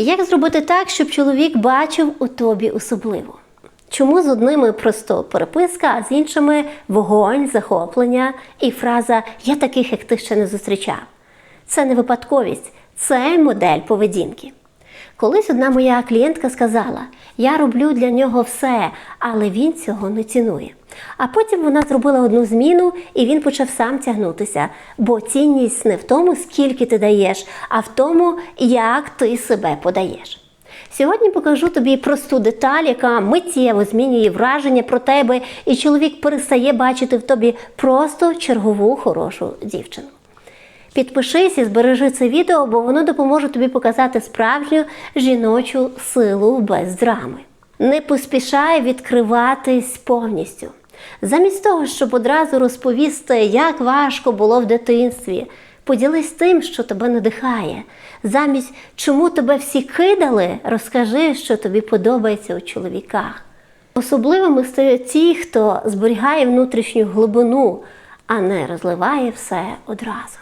Як зробити так, щоб чоловік бачив у тобі особливо? Чому з одними просто переписка, а з іншими вогонь, захоплення і фраза Я таких, як ти ще не зустрічав? Це не випадковість, це модель поведінки. Колись одна моя клієнтка сказала: Я роблю для нього все, але він цього не цінує. А потім вона зробила одну зміну, і він почав сам тягнутися, бо цінність не в тому, скільки ти даєш, а в тому, як ти себе подаєш. Сьогодні покажу тобі просту деталь, яка миттєво змінює враження про тебе, і чоловік перестає бачити в тобі просто чергову хорошу дівчину. Підпишись і збережи це відео, бо воно допоможе тобі показати справжню жіночу силу без драми. Не поспішай відкриватись повністю. Замість того, щоб одразу розповісти, як важко було в дитинстві, поділись тим, що тебе надихає. Замість чому тебе всі кидали, розкажи, що тобі подобається у чоловіках. Особливими стають ті, хто зберігає внутрішню глибину, а не розливає все одразу.